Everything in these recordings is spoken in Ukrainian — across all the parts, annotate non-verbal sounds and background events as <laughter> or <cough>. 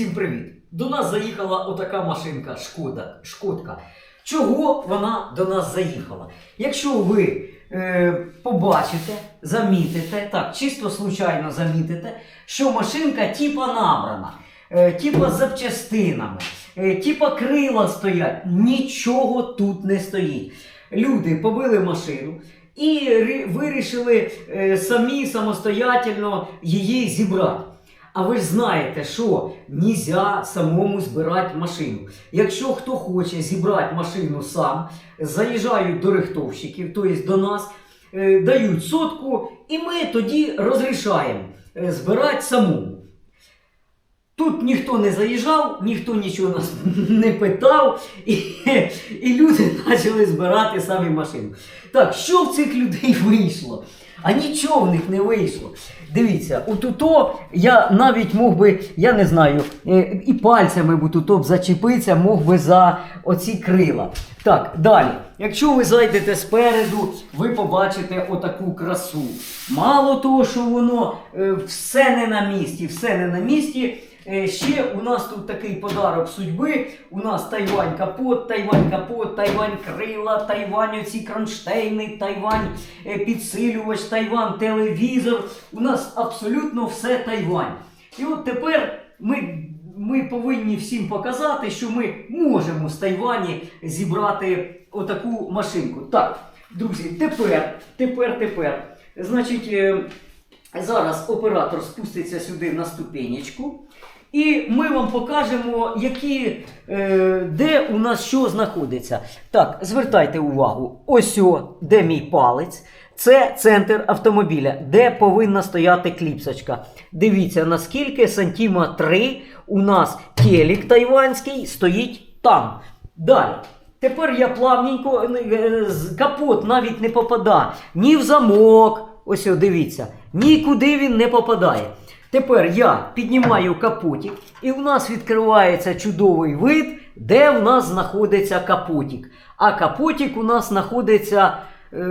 всім привіт! До нас заїхала отака машинка Шкода. Шкодка. Чого вона до нас заїхала? Якщо ви е, побачите, замітите, так, чисто случайно замітите, що машинка типа набрана, е, типа запчастинами, е, типа крила стоять, нічого тут не стоїть. Люди побили машину і вирішили е, самі самостоятельно її зібрати. А ви ж знаєте, що нельзя самому збирати машину. Якщо хто хоче зібрати машину сам, заїжджають до рихтовщиків, тобто до нас, е, дають сотку, і ми тоді розрішаємо е, збирати самому. Тут ніхто не заїжджав, ніхто нічого нас <laughs> не питав, і, і люди <laughs> почали збирати самі машину. Так, що в цих людей вийшло? А нічого в них не вийшло. Дивіться, отуто я навіть мог би, я не знаю, е, і пальцями б туто б зачепитися, мог би за оці крила. Так, далі. Якщо ви зайдете спереду, ви побачите отаку красу. Мало того, що воно е, все не на місці, все не на місці. Е, Ще у нас тут такий подарок судьби. У нас Тайвань капот, Тайвань капот, Тайвань крила, Тайвань оці кронштейни, Тайвань е, підсилювач, Тайвань телевізор. У нас абсолютно все Тайвань. І от тепер ми, ми повинні всім показати, що ми можемо з Тайвані зібрати отаку машинку. Так, друзі, тепер, тепер, тепер. Значить, е, зараз оператор спуститься сюди на ступенечку. І ми вам покажемо, які, е, де у нас що знаходиться. Так, звертайте увагу, ось о, де мій палець. Це центр автомобіля, де повинна стояти кліпсочка. Дивіться, наскільки сантима 3 у нас телек тайванський стоїть там. Далі. Тепер я плавненько, е, з- капот навіть не попадає ні в замок. Ось о, дивіться, нікуди він не попадає. Тепер я піднімаю капотик, і в нас відкривається чудовий вид, де в нас знаходиться капотик. А капотик у нас знаходиться е,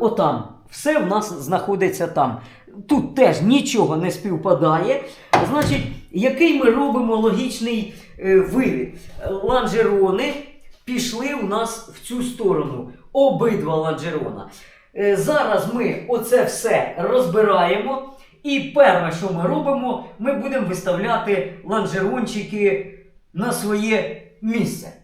отам. Все в нас знаходиться там. Тут теж нічого не співпадає. Значить, який ми робимо логічний е, вивід? Ланжерони пішли у нас в цю сторону. Обидва ланжерона. Е, Зараз ми оце все розбираємо. І перше, що ми робимо, ми будемо виставляти ланжерончики на своє місце.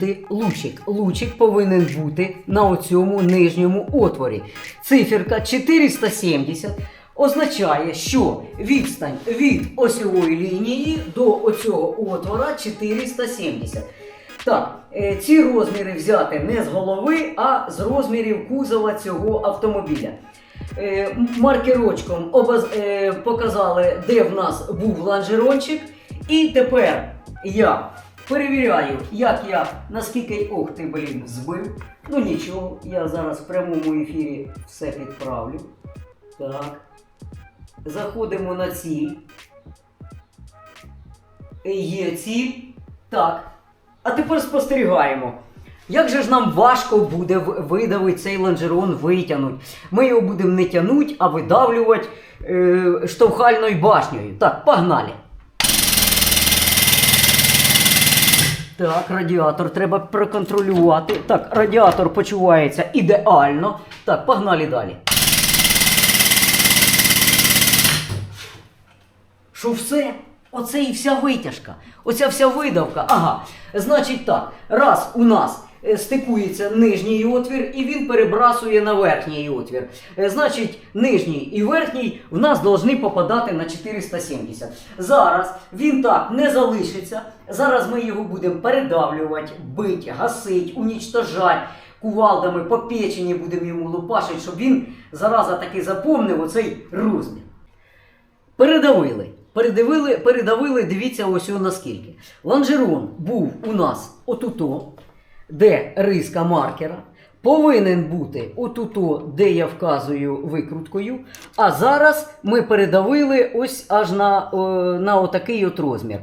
Бути лучик. Лучик повинен бути на оцьому нижньому отворі. Циферка 470 означає, що відстань від осьової лінії до оцього отвора 470. Так, е, ці розміри взяти не з голови, а з розмірів кузова цього автомобіля. Е, маркерочком е, показали, де в нас був ланжерончик. І тепер я перевіряю, як я наскільки ох ти, блін, збив. Ну нічого, я зараз в прямому ефірі все підправлю. Так. Заходимо на ціль. Є ціль. Так. А тепер спостерігаємо. Як же ж нам важко буде видавити цей лонжерон витягнути? Ми його будемо не тягнути, а видавлювати е, штовхальною башнею. Так, погнали. Так, радіатор треба проконтролювати. Так, радіатор почувається ідеально. Так, погнали далі. Що все? Оце і вся витяжка. Оця вся видавка. Ага. Значить так, раз у нас стикується нижній отвір, і він перебрасує на верхній отвір. Е, Значить, нижній і верхній в нас повинні попадати на 470. Зараз він так не залишиться. Зараз ми його будемо передавлювати, бити, гасити, унічтожати. Кувалдами по печені будемо йому лупашити, щоб він зараза таки запомнив оцей розмір. Передавили. Передавили, передавили, дивіться ось наскільки. Лонжерон був у нас отуто, де риска маркера. Повинен бути отуто, де я вказую викруткою. А зараз ми передавили ось аж на, о, на отакий от розмір.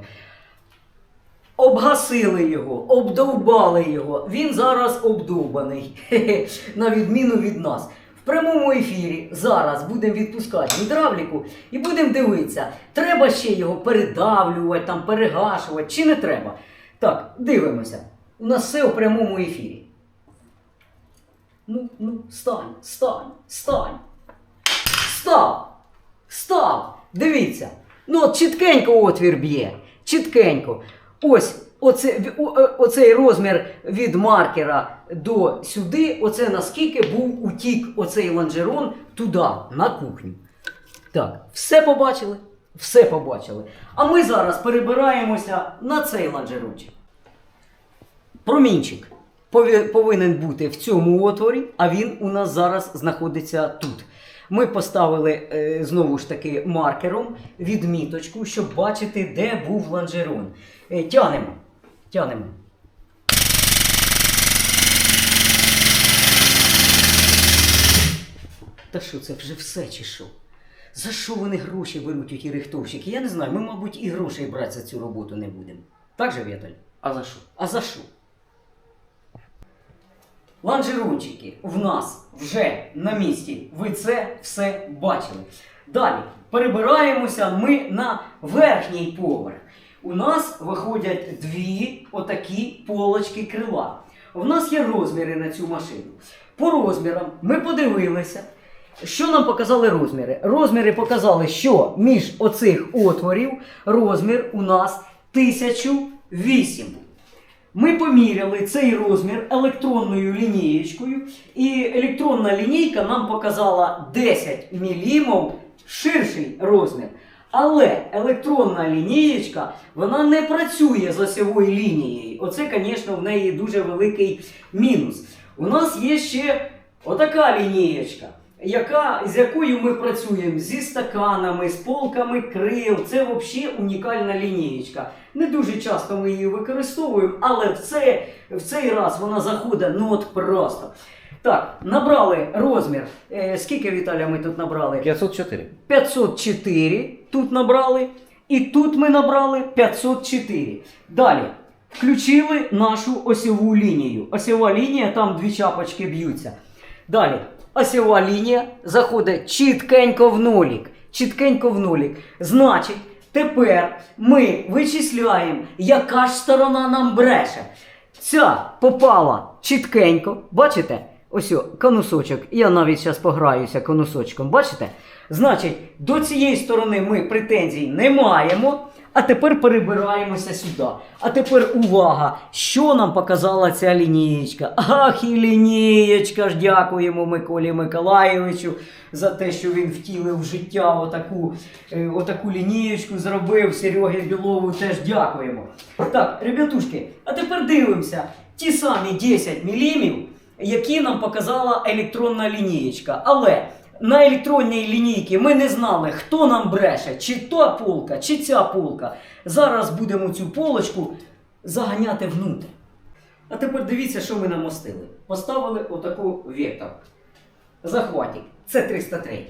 Обгасили його, обдовбали його. Він зараз обдовбаний, <laughs> на відміну від нас. В прямому ефірі зараз будемо відпускати гідравліку і будемо дивитися, треба ще його передавлювати, там, перегашувати чи не треба. Так, дивимося. У нас все в прямому ефірі. Ну, ну, стань, стань, стань. Став! Став! Дивіться. Ну, от чіткенько отвір б'є. Чіткенько. Ось оце, о- оцей розмір від маркера до сюди, оце наскільки був утік оцей лонжерон туди, на кухню. Так, все побачили? Все побачили. А ми зараз перебираємося на цей лонжерончик. Промінчик повинен бути в цьому отворі, а він у нас зараз знаходиться тут. Ми поставили е, знову ж таки маркером відміточку, щоб бачити, де був лонжерон. Е, тянемо. Тянемо. Та що це вже все чи що? За що вони гроші беруть у ті рихтовщики? Я не знаю, ми, мабуть, і грошей брати за цю роботу не будемо. Так же, Віталь? А за що? А за що? Ланжерончики в нас вже на місці. Ви це все бачили. Далі перебираємося ми на верхній поверх. У нас виходять дві отакі полочки крила. У нас є розміри на цю машину. По розмірам ми подивилися. Що нам показали розміри? Розміри показали, що між оцих отворів розмір у нас 1008. Ми поміряли цей розмір електронною лінієчкою, і електронна лінійка нам показала 10 мм ширший розмір. Але електронна лінієчка вона не працює з осьовою лінією. Оце, звісно, в неї дуже великий мінус. У нас є ще отака лінієчка, яка, з якою ми працюємо зі стаканами, з полками крил. Це взагалі унікальна лінієчка. Не дуже часто ми її використовуємо, але в, це, в цей раз вона заходить ну от просто. Так, набрали розмір. Е, скільки Віталя ми тут набрали? 504. 504 тут набрали, і тут ми набрали 504. Далі включили нашу осьову лінію. Осьова лінія, там дві чапочки б'ються. Далі осьова лінія заходить чіткенько в нолік. Чіткенько в нолік. Значить, тепер ми вичисляємо, яка ж сторона нам бреше. Ця попала чіткенько, бачите? Ось о, конусочок. Я навіть зараз пограюся конусочком, бачите? Значить, до цієї сторони ми претензій не маємо. А тепер перебираємося сюди. А тепер увага! Що нам показала ця лінієчка? Ах, і лінієчка ж дякуємо Миколі Миколаєвичу за те, що він втілив в життя отаку, е, отаку лінієчку, зробив Серегі Білову теж дякуємо. Так, ребятушки, а тепер дивимося ті самі 10 мм, які нам показала електронна лінієчка. Але на електронній лінійці ми не знали, хто нам бреше, чи та полка, чи ця полка. Зараз будемо цю полочку заганяти внутрь. А тепер дивіться, що ми намостили. Поставили отаку вектор. Захватик. Це 303.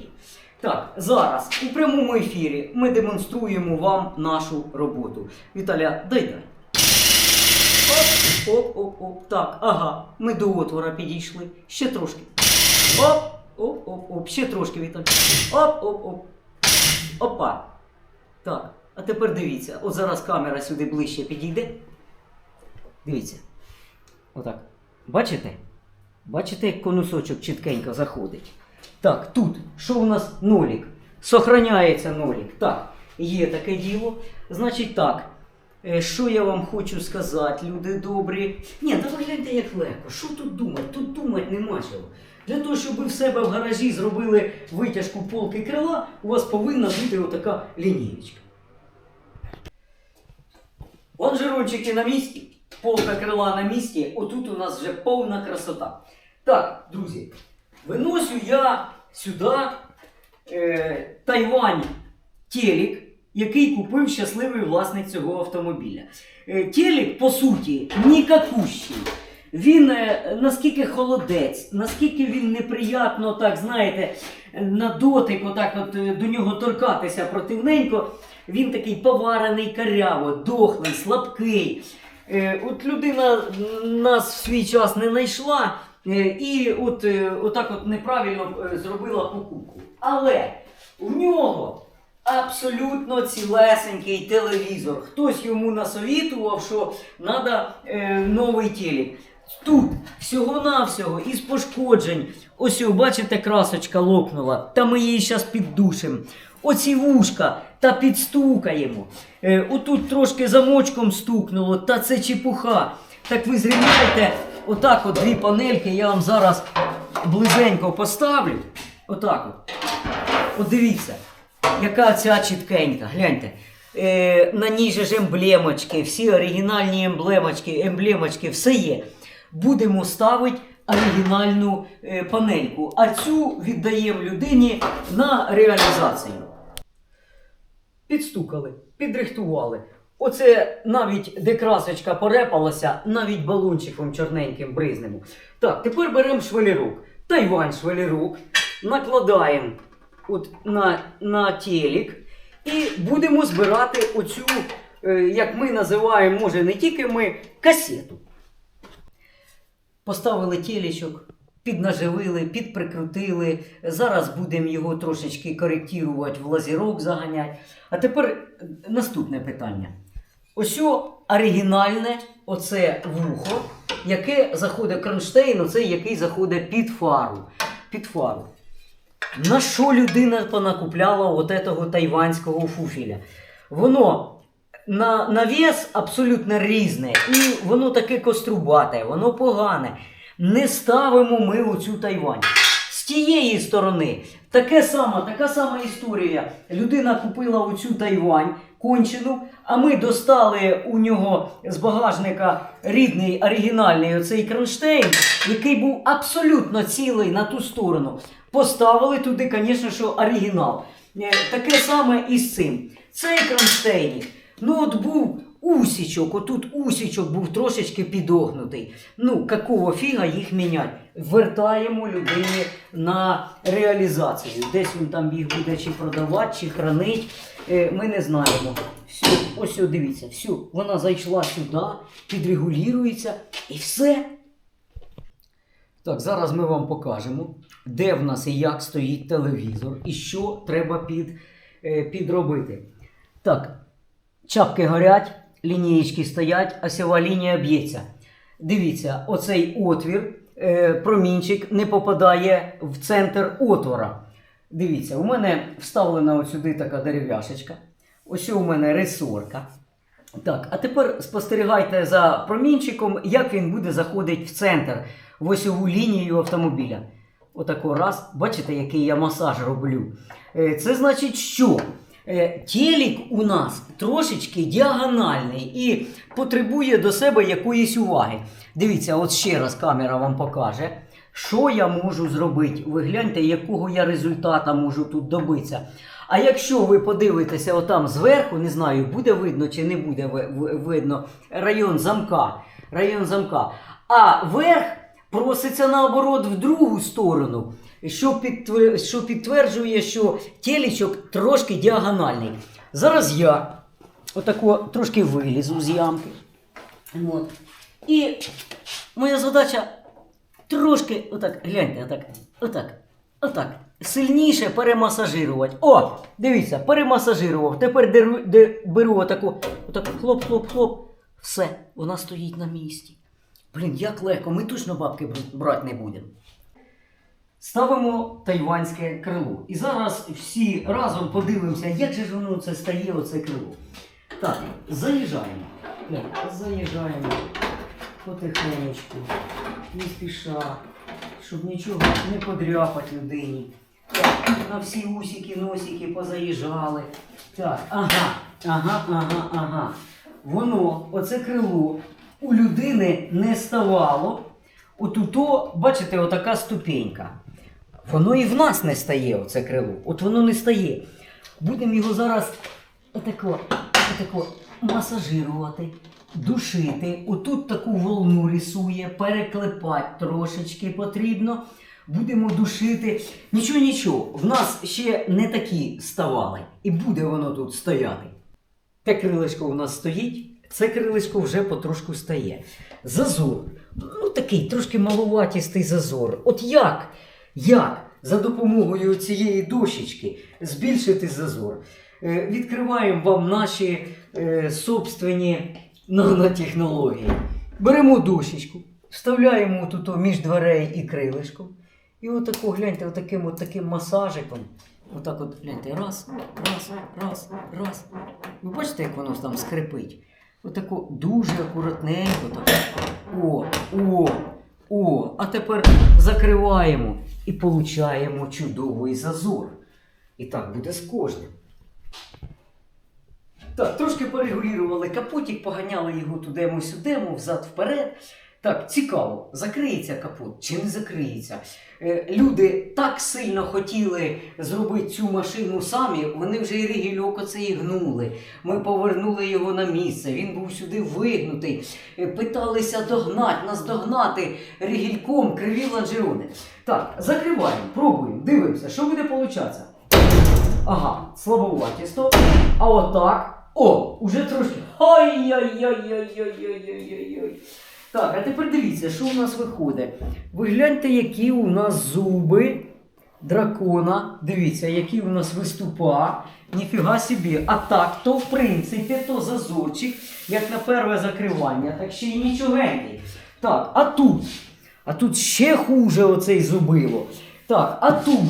Так, зараз у прямому ефірі ми демонструємо вам нашу роботу. Віталя, дай дай. Оп, оп, оп, оп. Так, ага. Ми до отвора підійшли. Ще трошки. Оп, оп, оп, оп. Ще трошки, Віталь. Оп, оп, оп. Опа. Так. А тепер дивіться. От зараз камера сюди ближче підійде. Дивіться. Отак. Бачите? Бачите, як конусочок чіткенько заходить. Так, тут. Що у нас нолік? Сохраняється нолік. Так. є таке діло. Значить так. Е, Що я вам хочу сказати, люди добрі? Ні, та гляньте, як легко. Що тут думати? Тут думати нема чого. Для того, щоб ви в себе в гаражі зробили витяжку полки крила, у вас повинна бути отака лінієчка. Лонжерончики на місці, полка крила на місці, отут у нас вже повна красота. Так, друзі, виносю я сюди е, Тайвань телек, який купив щасливий власник цього автомобіля. Е, телек, по суті, нікакущий. Він е, наскільки холодець, наскільки він неприятно, так знаєте, на дотик, отак от е, до нього торкатися противненько. Він такий поварений каряво, дохлий, слабкий. От людина нас в свій час не знайшла і от, отак от неправильно зробила покупку. Але у нього абсолютно цілесенький телевізор. Хтось йому насовітував, що треба е, новий телек. Тут всього-навсього із пошкоджень. Ось, бачите, красочка лопнула. Та ми її зараз піддушимо. Оці вушка та підстукаємо. Е, отут трошки замочком стукнуло, та це чепуха. Так ви зрівняйте, отак от дві панельки, я вам зараз близенько поставлю. Отак от. От дивіться, яка ця чіткенька, гляньте. Е, на ній же ж емблемочки, всі оригінальні емблемочки, емблемочки, все є. Будемо ставити оригінальну е, панельку, а цю віддаємо людині на реалізацію. Підстукали, підрихтували. Оце навіть де красочка порепалася, навіть балончиком чорненьким бризнемо. Так, тепер беремо швелірок. Тайвань швелірок, накладаємо от на, на телек і будемо збирати оцю, е, як ми називаємо, може не тільки ми, касету. Поставили телечок, піднаживили, підприкрутили. Зараз будемо його трошечки коректувати, в лазірок заганяти. А тепер наступне питання. Ось оригінальне оце вухо, яке заходить кронштейн, оце який заходить під фару. Під фару. На що людина понакупляла от этого тайванського фуфіля? Воно на, на вес абсолютно різне, і воно таке кострубате, воно погане. Не ставимо ми оцю Тайвань. Тієї сторони, таке саме, така сама історія. Людина купила оцю Тайвань, кончену, а ми достали у нього з багажника рідний оригінальний оцей кронштейн, який був абсолютно цілий на ту сторону. Поставили туди, звісно, що оригінал. Е, Таке саме і з цим. Цей кронштейн, ну от був усічок, отут усічок був трошечки підогнутий. Ну, какого фіга їх міняти? Вертаємо людині на реалізацію. Десь він там їх буде чи продавати, чи хранить. Е, Ми не знаємо. Все, ось дивіться, все, вона зайшла сюди, підрегулюється і все. Так, зараз ми вам покажемо, де в нас і як стоїть телевізор, і що треба під, е, підробити. Так, чапки горять, лінієчки стоять, а сява лінія б'ється. Дивіться, оцей отвір, е, промінчик не попадає в центр отвора. Дивіться, у мене вставлена сюди така дерев'яшечка. Ось у мене ресорка. Так, а тепер спостерігайте за промінчиком, як він буде заходити в центр, в осьову лінію автомобіля. Отако раз. Бачите, який я масаж роблю. Е, Це значить, що е, телек у нас трошечки діагональний і потребує до себе якоїсь уваги. Дивіться, от ще раз камера вам покаже. Що я можу зробити? Ви гляньте, якого я результата можу тут добитися. А якщо ви подивитеся отам зверху, не знаю, буде видно чи не буде ви- ви- видно район замка. Район замка. А верх проситься наоборот в другу сторону, що, підтвер- що підтверджує, що телечок трошки діагональний. Зараз я отако трошки вилізу з ямки. От. І моя задача трошки, отак, гляньте, отак, отак, отак. Сильніше перемасажирувати. О! Дивіться, перемасажирував. Тепер деру, де, беру отаку, отаку хлоп-хлоп-хлоп. Все, вона стоїть на місці. Блін, як легко, ми точно бабки брати не будемо. ставимо тайванське крило. І зараз всі разом подивимося, як же ж воно це стає, оце крило. Так, заїжджаємо. Заїжджаємо потихенечку, не спіша, щоб нічого не подряпати людині. Так, на всі усики, носики позаїжджали. Так, ага, ага, ага, ага. Воно, оце крило, у людини не ставало. Отуто, бачите, отака ступенька. Воно і в нас не стає, оце крило. От воно не стає. Будемо його зараз отако, отако масажирувати, душити. Отут таку волну рисує, переклепати трошечки потрібно. Будемо душити. Нічого, нічого. В нас ще не такі ставали. І буде воно тут стояти. Те крилишко у нас стоїть, це крилишко вже потрошку стає. Зазор. Ну такий трошки маловатістий зазор. От як? Як за допомогою цієї дощечки збільшити зазор? Е, відкриваємо вам наші е, собственні нанотехнології. Беремо дощечку, вставляємо тут між дверей і крилишком. І отако, гляньте, отаким от таким масажиком. Отак от гляньте, раз, раз, раз, раз. Ви бачите, як воно там скрипить? Отако дуже акуратненько так. О, о, о. А тепер закриваємо і получаємо чудовий зазор. І так буде з кожним. Так, трошки порегулювали капотик, поганяли його тудему-сюдему, взад-вперед. Так, цікаво, закриється капот чи не закриється. Е, люди так сильно хотіли зробити цю машину самі, вони вже і ригільок оцей гнули. Ми повернули його на місце, він був сюди вигнутий. Е, Питалися догнати, нас догнати ригільком криві лонжерони. Так, закриваємо, пробуємо, дивимося, що буде получатися. Ага, слабоватісто. А отак. О, уже трошки. Ой-ой-ой-ой-ой-ой-ой-ой. Так, а тепер дивіться, що у нас виходить. Ви гляньте, які у нас зуби дракона. Дивіться, які у нас виступа. Ніфіга собі. А так, то в принципі, то зазорчик, як на перше закривання, так ще й нічогенький. Так, а тут. А тут ще хуже оцей зубило. Так, а тут.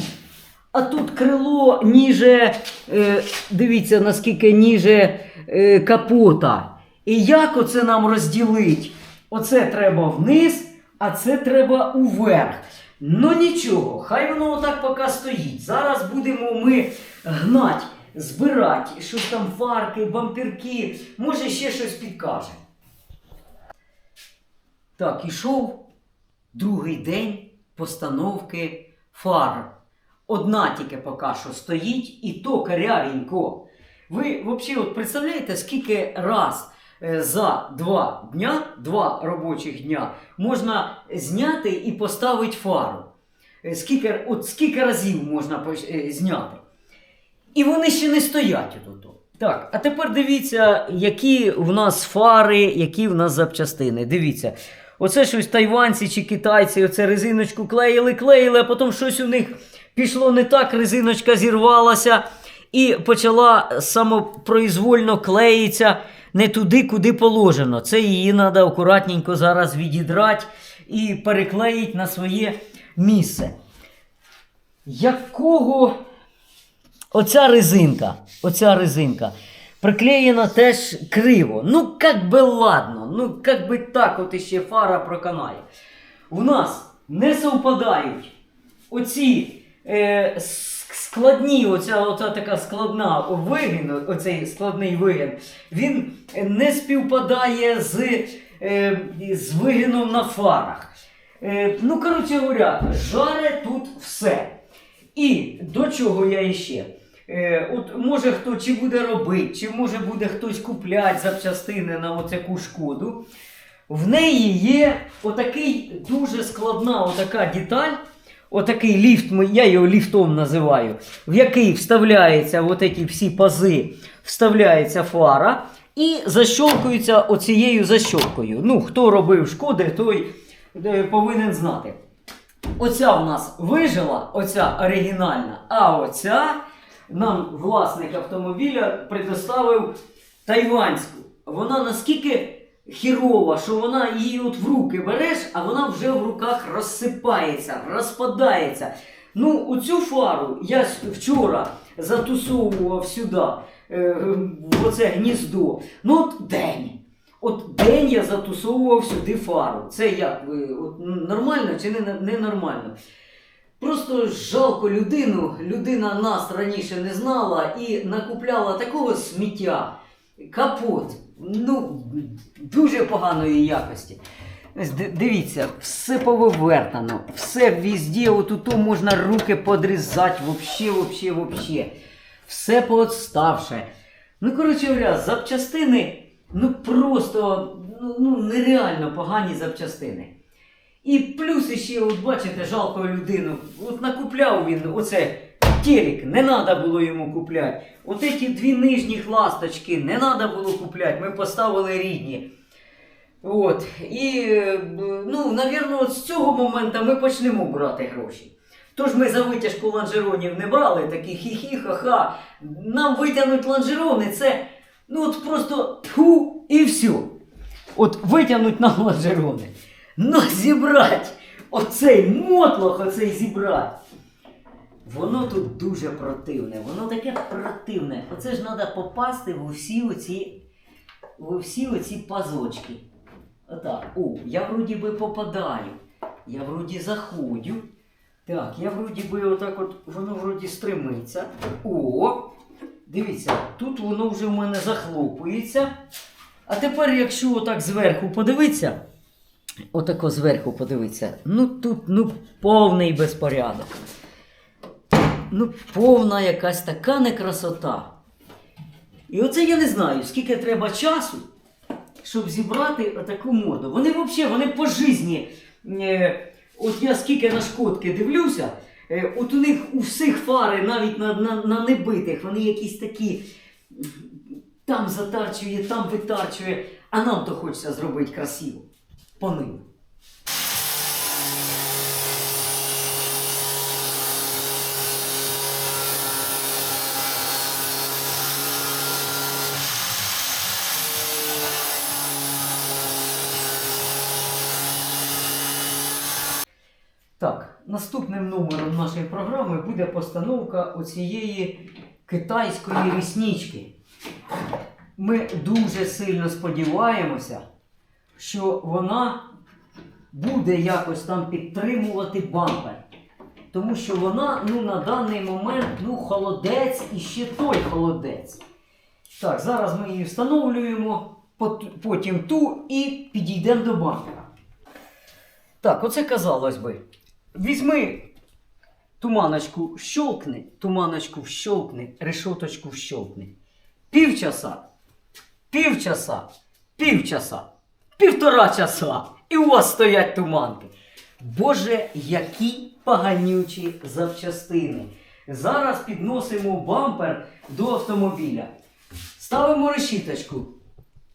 А тут крило ніже, е, дивіться, наскільки ніже е, капота. І як оце нам розділить? Оце треба вниз, а це треба уверх. Ну нічого, хай воно отак поки стоїть. Зараз будемо ми гнать, збирати, щось там фарки, бампірки, може ще щось підкаже. Так, ішов другий день постановки фар. Одна тільки поки що стоїть, і то карявенько. Ви взагалі от представляєте, скільки раз за два дня, два робочих дня, можна зняти і поставити фару? Е, Скільки, от скільки разів можна е, зняти? І вони ще не стоять отут. Так, а тепер дивіться, які в нас фари, які в нас запчастини. Дивіться. Оце щось тайванці чи китайці, оце резиночку клеїли, клеїли, а потім щось у них пішло не так, резиночка зірвалася і почала самопроізвольно клеїтися не туди, куди положено. Це її треба акуратненько зараз відідрати і переклеїти на своє місце. Якого оця резинка, оця резинка приклеєна теж криво. Ну, як би ладно, ну як би так от іще фара проканає. У нас не совпадають оці е, складні, оця, оця така складна вигін, оцей складний вигін, він не співпадає з, е, з вигином на фарах. Е, ну, коротше говоря, жаре тут все. І до чого я іще? Е, от може хто чи буде робити, чи може буде хтось купляти запчастини на оцяку шкоду. В неї є отакий дуже складна отака деталь, отакий ліфт, я його ліфтом називаю, в який вставляється от ці всі пази, вставляється фара і защолкується оцією защолкою. Ну, хто робив шкоди, той е, повинен знати. Оця у нас вижила, оця оригінальна, а оця нам власник автомобіля предоставив тайванську. Вона наскільки хірова, що вона її от в руки береш, а вона вже в руках розсипається, розпадається. Ну, оцю фару я вчора затусовував сюди, е, в оце гніздо. Ну, от день. От день я затусовував сюди фару. Це як от, нормально чи не, не нормально? Просто жалко людину, людина нас раніше не знала і накупляла такого сміття. Капот. Ну, дуже поганої якості. Дивіться, все повивертано, все везде, отут можна руки подрізати, вообще, вообще, вообще. Все поотставше. Ну, коротше говоря, запчастини, ну просто ну, ну, нереально погані запчастини. І плюс ще, от бачите, жалко людину. От накупляв він оце телек, не треба було йому купляти. От ці дві нижні ласточки не треба було купляти, ми поставили рідні. От. І, ну, навірно, з цього моменту ми почнемо брати гроші. Тож ми за витяжку лонжеронів не брали, такі хі-хі, ха-ха. Нам витягнуть лонжерони, це ну от просто тху і все. От витягнуть нам лонжерони. Ну зібрати оцей мотлох, оцей зібрати. Воно тут дуже противне, воно таке противне. Оце ж треба попасти в усі оці, в усі оці пазочки. Отак. О, я вроді би попадаю. Я вроді заходю. Так, я вроді би отак от, воно вроді стримиться. О! Дивіться, тут воно вже в мене захлопується. А тепер, якщо отак зверху подивитися, отако зверху подивитися, ну тут ну повний безпорядок. Ну, повна якась така некрасота. І оце я не знаю, скільки треба часу, щоб зібрати отаку моду. Вони взагалі, вони по житті. Е, от я скільки на шкодки дивлюся, е, от у них у всіх фари, навіть на, на, на небитих, вони якісь такі там затарчує, там витарчує, а нам то хочеться зробити красиво. По ним. Так, наступним номером нашої програми буде постановка оцієї китайської ріснички. Ми дуже сильно сподіваємося, що вона буде якось там підтримувати бампер. Тому що вона ну, на даний момент ну, холодець і ще той холодець. Так, зараз ми її встановлюємо, потім ту і підійдемо до бампера. Так, оце казалось би. Візьми туманочку щолкни, туманочку вщолкни, решоточку вщолкни. Півчаса, півчаса, півчаса, півтора часа. І у вас стоять туманки. Боже, які поганючі запчастини. Зараз підносимо бампер до автомобіля. Ставимо решіточку.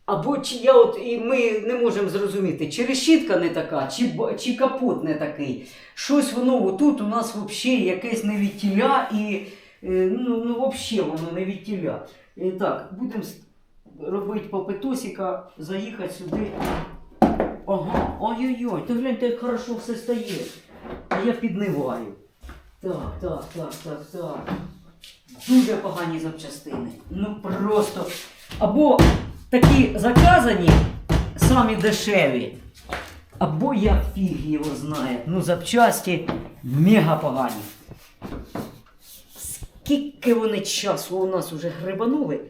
Або чи я от і ми не можемо зрозуміти, чи решітка не така, чи, чи капот не такий. Щось воно тут у нас взагалі якесь не від тіля і е, ну, ну взагалі воно не від тіля. І так, будемо робити попитосика, заїхати сюди. Ага, ой-ой-ой, ти гляньте, як хорошо все стає. А я підниваю. Так, так, так, так, так. Дуже погані запчастини. Ну просто. Або такі заказані, самі дешеві. Або я фіг його знає. Ну, запчасті мега погані. Скільки вони часу у нас вже грибанули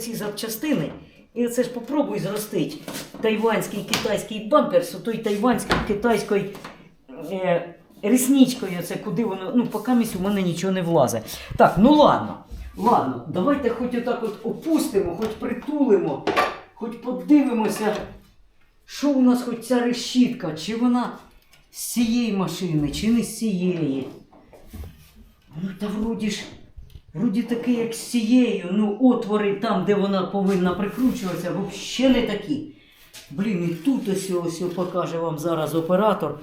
ці запчастини. І оце ж попробуй зростить тайванський китайський бампер з той тайванською китайською е, рісничкою, це куди воно. Ну, поки у мене нічого не влазить. Так, ну ладно. Ладно, давайте хоч отак от опустимо, хоч притулимо, хоч подивимося, що у нас хоч ця решітка, чи вона з цієї машини, чи не з цієї. Ну, та вроді ж, вроді таке, як з цією, ну, отвори там, де вона повинна прикручуватися, взагалі не такі. Блін, і тут ось ось покаже вам зараз оператор.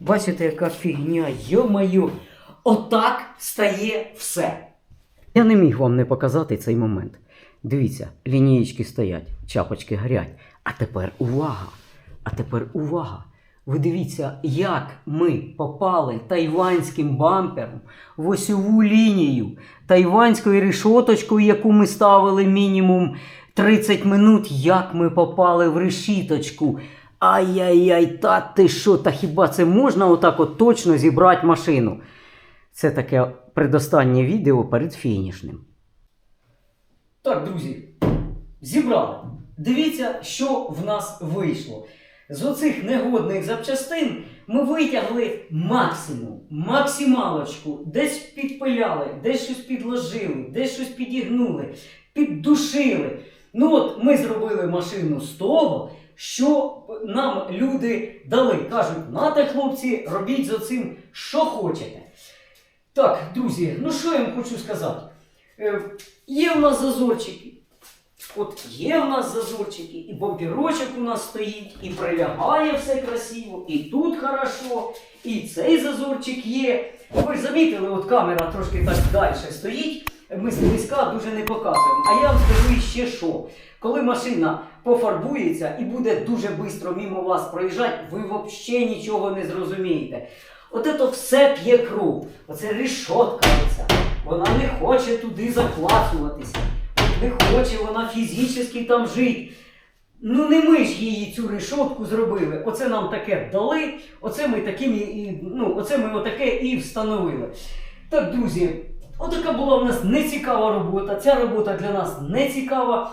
Бачите, яка фігня, йо-моє, отак стає все. Я не міг вам не показати цей момент. Дивіться, лінієчки стоять, чапочки горять. А тепер увага! А тепер увага! Ви дивіться, як ми попали тайванським бампером в осьову лінію тайванською решоточкою, яку ми ставили мінімум 30 минут, як ми попали в решіточку. Ай-яй-яй, та ти що, та хіба це можна отак от точно зібрати машину? Це таке предостаннє відео перед фінішним. Так, друзі, зібрали. Дивіться, що в нас вийшло. З оцих негодних запчастин ми витягли максимум, максималочку, десь підпиляли, десь щось підложили, десь щось підігнули, піддушили. Ну от ми зробили машину з того, що нам люди дали. Кажуть, нате, хлопці, робіть з оцим, що хочете. Так, друзі, ну що я вам хочу сказати? Е, є в нас зазорчики. От є в нас зазорчики, і бомбірочок у нас стоїть, і прилягає все красиво, і тут хорошо, і цей зазорчик є. Ви замітили, от камера трошки так далі стоїть. Ми з близька дуже не показуємо. А я вам скажу ще що. Коли машина пофарбується і буде дуже швидко мимо вас проїжджати, ви взагалі нічого не зрозумієте. От це все п'є кров. Оце рішотка оця. Вона не хоче туди заклацуватися. Не хоче вона фізично там жити. Ну не ми ж її цю решотку зробили. Оце нам таке дали, оце ми таким і, ну, оце ми отаке і встановили. Так, друзі, отака була в нас нецікава робота. Ця робота для нас не цікава.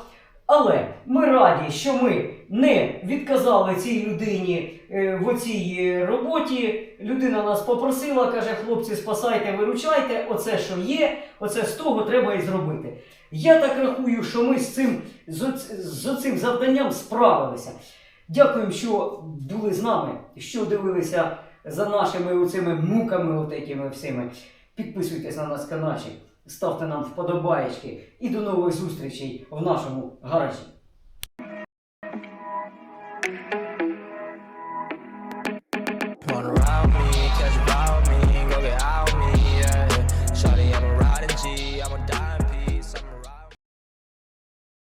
Але ми раді, що ми не відказали цій людині е, в оцій е, роботі. Людина нас попросила, каже: хлопці, спасайте, виручайте, оце що є, оце з того треба і зробити. Я так рахую, що ми з цим, з, цим завданням справилися. Дякуємо, що були з нами, що дивилися за нашими оцими муками, от всіми. Підписуйтесь на наш каналчик, ставте нам вподобаєчки і до нових зустрічей в нашому гаражі.